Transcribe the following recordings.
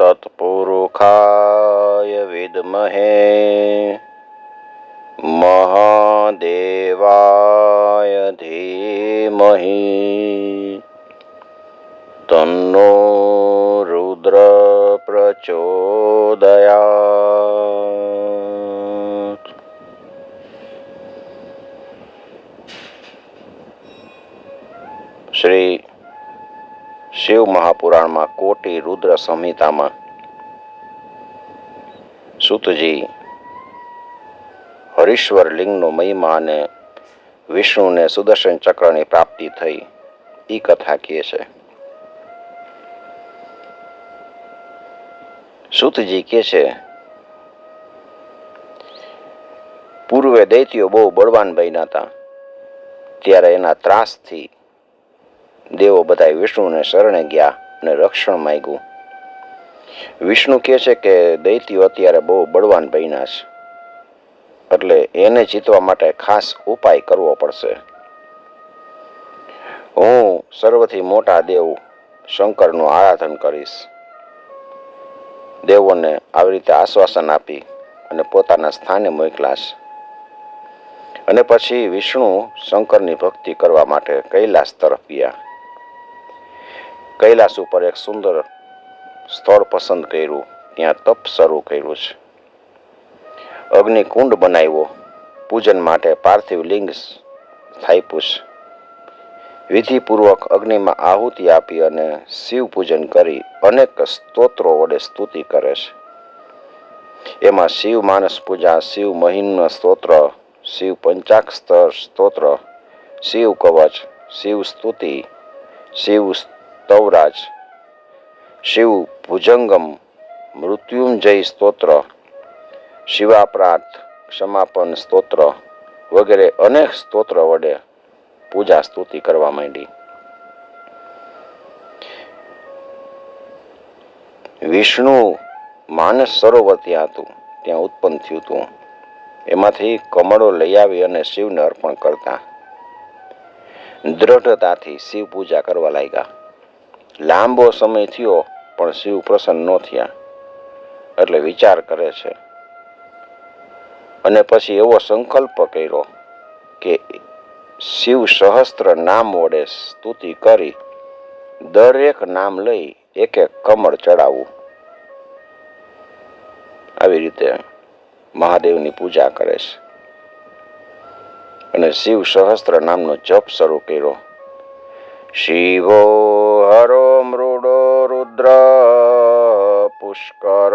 તત્પુરુષાય વિદ્મહે મહાદેવાય ધીમહિ તન્નો રુદ્ર પ્રચોદયા શ્રી શિવ મહાપુરાણમાં કોટી રુદ્ર સંહિતામાં સુતજી હરીશ્વર લિંગનો મહિમા અને વિષ્ણુને સુદર્શન ચક્રની પ્રાપ્તિ થઈ. એ કથા કહે છે. સુતજી કહે છે, પૂર્વે દૈત્યો બહુ બળવાન બન્યા હતા ત્યારે એના ત્રાસથી દેવો બધા વિષ્ણુને શરણે ગયા અને રક્ષણ માગ્યું. વિષ્ણુ કહે છે કે દૈત્યો અત્યારે બહુ બળવાન બન્યા છે, એટલે એને જીતવા માટે ખાસ ઉપાય કરવો પડશે. હું સર્વથી મોટા દેવ શંકરનું આરાધન કરીશ. દેવોને આવી રીતે આશ્વાસન આપી અને પોતાના સ્થાને મોકલાશ અને પછી વિષ્ણુ શંકરની ભક્તિ કરવા માટે કૈલાસ તરફ ગયા. કૈલાસ ઉપર એક સુંદર સ્થળ પસંદ કર્યું. ત્યાં તપ શરૂ કર્યું છે. અગ્નિકુંડ બનાવ્યો. પૂજન માટે પાર્થિવ લિંગ સ્થાપ્યું છે. વિધિપૂર્વક અગ્નિમાં આહુતિ આપી અને શિવ પૂજન કરી અનેક સ્તોત્રો વડે સ્તુતિ કરે છે. એમાં શિવ માનસ પૂજા, શિવ મહિન સ્તોત્ર, શિવ પંચાક્ષર સ્તોત્ર, શિવ કવચ, શિવ સ્તુતિ, શિવ સ્તવરાજ શિવ ભુજંગમ મૃત્યુંજય સ્તોત્ર. શિવાપ્રાર્થ ક્ષમાપન સ્તોત્ર વગેરે અનેક સ્તોત્ર વડે પૂજા સ્તુતિ કરવા માંડી. વિષ્ણુ માનસ સરોવર ત્યાં હતું ત્યાં ઉત્પન્ન થયું હતું એમાંથી કમળો લઈ આવી અને શિવને અર્પણ કરતા. દ્રઢતાથી શિવ પૂજા કરવા લાગ્યા. લાંબો સમય થયો, પણ શિવ પ્રસન્ન ન થયા. એટલે વિચાર કરે છે. અને પછી એવો સંકલ્પ કર્યો કે શિવ સહસ્ત્ર નામ વડે સ્તુતિ કરી, દરેક નામ લઈ એક એક કમળ ચડાવવું આવી રીતે મહાદેવની પૂજા કરે છે. અને શિવ સહસ્ત્ર નામનો જપ શરૂ કર્યો. શિવો હરો પુષ્કર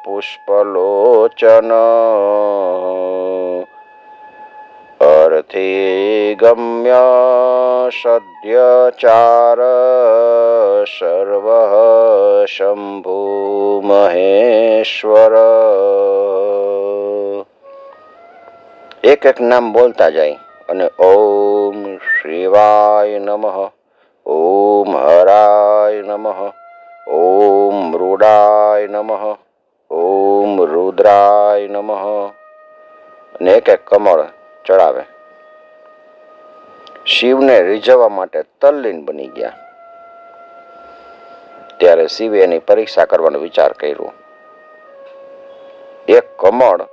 પુષ્પલોચન અર્થી ગમ્ય સદ્યચાર સર્વ શંભુ મહેશ્વર એક એક નામ બોલતા જાય અને ઓમ શિવાય નમઃ ઓમ હરાય નમઃ ઓમ રૂડાય નમઃ ઓમ રુદ્રાય નમઃ અને એક એક કમળ ચડાવે શિવને રીઝવવા માટે તલ્લીન બની ગયા। ત્યારે શિવે એની પરીક્ષા કરવાનો વિચાર કર્યો। એક કમળ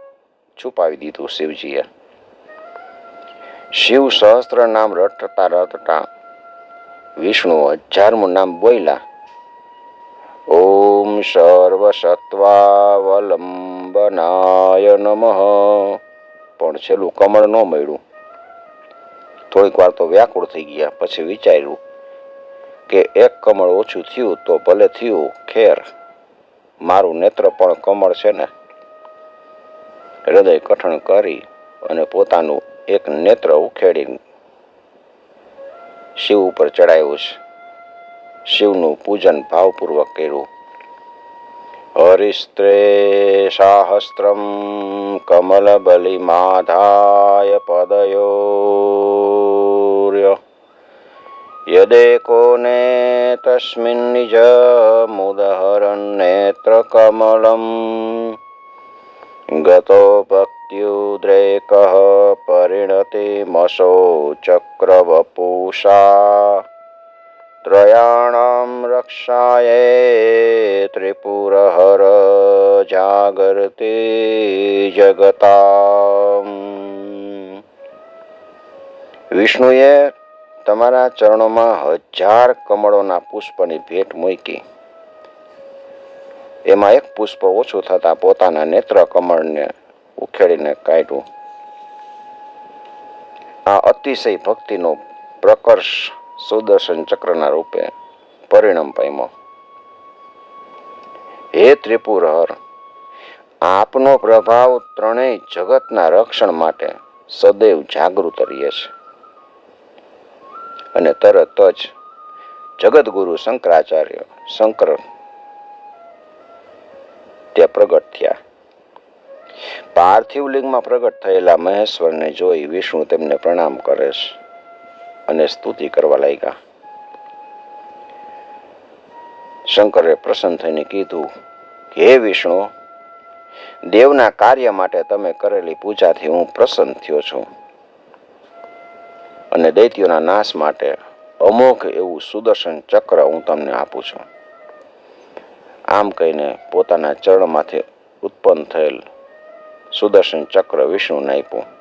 છુપાવી દીધું શિવજીએ। શિવ સહસ્ત્ર નામ રટતા રટતા વિષ્ણુ હજારમું નામ બોલ્યા સર્વસત્વાવલંબનાય નમઃ પણ છેલ્લું કમળ ન મળ્યું. થોડીક વાર તો વ્યાકુળ થઈ ગયા, પછી વિચાર્યું કે એક કમળ ઓછું થયું તો ભલે થયું, ખેર. મારું નેત્ર પણ કમળ છે ને. હૃદય કઠણ કરી અને પોતાનું એક નેત્ર ઉખેડી શિવ ઉપર ચડાવ્યું છે. શિવનું પૂજન ભાવપૂર્વક કર્યું. हरिस्त्रे साहस्रं कमलबलिमाधाय पदयोर्य यदेको ने तस्मिन्निजमुदहरन्नेत्रकमलं गतो भक्त्युद्रेकः परिणतिमसौ चक्रवपुषा ત્રયાણામ રક્ષાય ત્રિપુરહર જાગરતે જગતા વિષ્ણુએ તમારા ચરણોમાં હજાર કમળોના પુષ્પની ભેટ મૂકી. એમાં એક પુષ્પ ઓછું થતાં પોતાના નેત્ર કમળને ઉખેડીને કાઢ્યું. આ અતિશય ભક્તિનો પ્રકર્ષ સુદર્શન ચક્રના રૂપે પરિણામ પામ્યો. હે ત્રિપુરહર, આપનો પ્રભાવ ત્રણેય જગતના રક્ષણ માટે સદૈવ જાગૃત રહીએ છે. અને તરત જ જગતગુરુ શંકરાચાર્ય શંકર ત્યાં પ્રગટ થયા. પાર્થિવ લિંગમાં પ્રગટ થયેલા મહેશ્વરને જોઈ વિષ્ણુ તેમને પ્રણામ કરે છે. અને સ્તુતિ કરવા લાગ્યા. શંકરે પ્રસન્ન થઈને કીધું, હે વિષ્ણુ, દેવના કાર્ય માટે તમે કરેલી પૂજાથી હું પ્રસન્ન થયો છું. અને દૈત્યોના નાશ માટે અમોઘ એવું સુદર્શન ચક્ર હું તમને આપું છું. આમ કહીને પોતાના ચરણમાંથી ઉત્પન્ન થયેલ સુદર્શન ચક્ર વિષ્ણુને આપ્યું.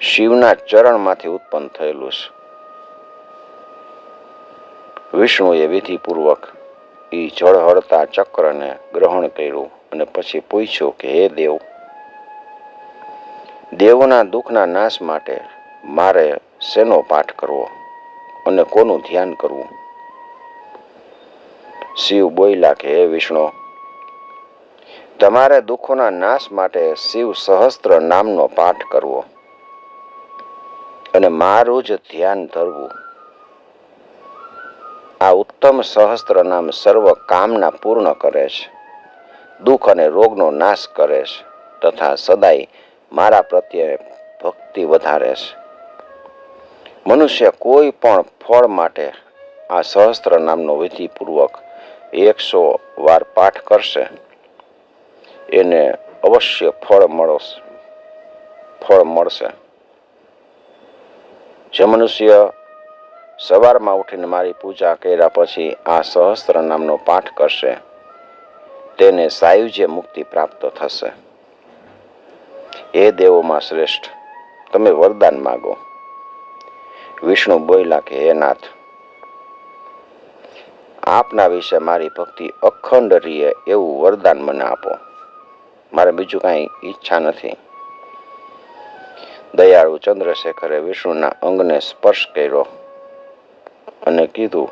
શિવના ચરણમાંથી ઉત્પન્ન થયેલું છે. વિષ્ણુએ વિધિપૂર્વક એ જળહળતા ચક્રને ગ્રહણ કર્યું અને પછી પૂછ્યું કે, હે દેવ, દેવોના દુઃખના નાશ માટે મારે શેનો પાઠ કરવો અને કોનું ધ્યાન કરવું? શિવ બોયલા કે, હે વિષ્ણુ, તમારે દુઃખોના નાશ માટે શિવ સહસ્ત્ર નામનો પાઠ કરવો. અને મારું જ ધ્યાન ધરવું. આ ઉત્તમ સહસ્ત્ર નામ સર્વ કામના પૂર્ણ કરે છે. દુઃખ અને રોગનો નાશ કરે છે. તથા સદાય મારા પ્રત્યે ભક્તિ વધારે છે. મનુષ્ય કોઈ પણ ફળ માટે આ સહસ્ત્ર નામનો વિધિપૂર્વક એકસો વાર પાઠ કરશે. એને અવશ્ય ફળ મળશે ફળ મળશે. જે મનુષ્ય સવારમાં ઉઠીને મારી પૂજા કર્યા પછી આ સહસ્ત્ર નામનો પાઠ કરશે, તેને સાયુજ્ય મુક્તિ પ્રાપ્ત થશે. એ દેવોમાં શ્રેષ્ઠ. તમે વરદાન માગો. વિષ્ણુ બોયલા કે, હે નાથ, આપના વિશે મારી ભક્તિ અખંડ રહીએ એવું વરદાન મને આપો. મારે બીજું કાંઈ ઈચ્છા નથી. દયાળુ ચંદ્રશેખરે વિષ્ણુના અંગને સ્પર્શ કર્યો અને કીધું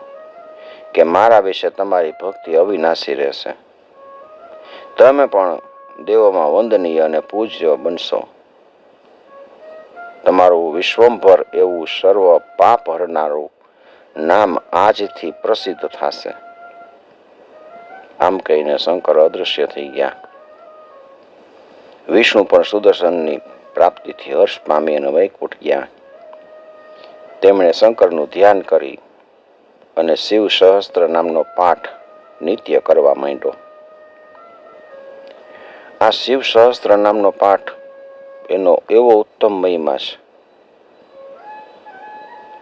કે મારા વિશે તમારી ભક્તિ અવિનાશી રહેશે. તમે પણ દેવોમાં વંદનીય અને પૂજ્ય બનશો. તમારું વિશ્વંભર એવું સર્વ પાપ હરનારું નામ આજથી પ્રસિદ્ધ થશે. આમ કહીને શંકર અદૃશ્ય થઈ ગયા. વિષ્ણુ પણ સુદર્શનની પ્રાપ્તિથી હર્ષ પામી અને વૈકુંઠ ગયા. તેમણે શંકરનું ધ્યાન કરી અને શિવ સહસ્ત્ર નામનો પાઠ નિત્ય કરવા માંડ્યો. આ શિવ સહસ્ત્ર નામનો પાઠ એનો એવો ઉત્તમ મહિમા છે.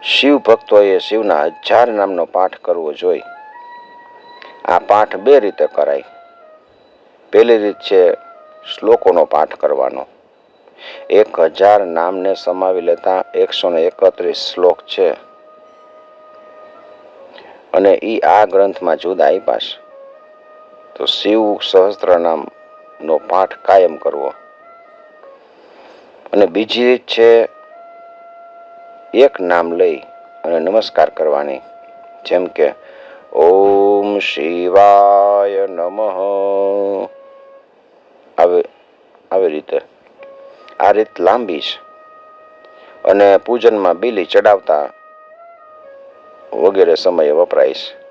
શિવ ભક્તોએ શિવના હજાર નામનો પાઠ કરવો જોઈ. આ પાઠ બે રીતે કરાય. પહેલી રીત છે શ્લોકોનો પાઠ કરવાનો. એક હજાર નામને સમાવી લેતા એકસો ને એકત્રીસ શ્લોક છે. અને ઈ આ ગ્રંથમાં જુદા આપ્યા છે. તો શિવ સહસ્ત્ર નામનો પાઠ કાયમ કરવો. અને બીજી છે એક નામ લઈ અને નમસ્કાર કરવાની. જેમ કે, ઓમ શિવાય નમઃ. આવી આવી રીતે. આ રીત લાંબી છે. અને પૂજનમાં બીલી ચડાવતા વગેરે સમયે વપરાય છે.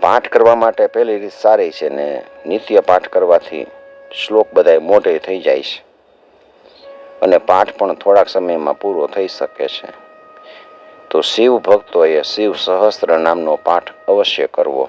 પાઠ કરવા માટે પહેલી રીત સારી છે ને નિત્ય પાઠ કરવાથી શ્લોક બધાય મોઢે થઈ જાય છે. અને પાઠ પણ થોડાક સમયમાં પૂરો થઈ શકે છે. તો શિવ ભક્તોએ શિવ સહસ્ત્ર નામનો પાઠ અવશ્ય કરવો.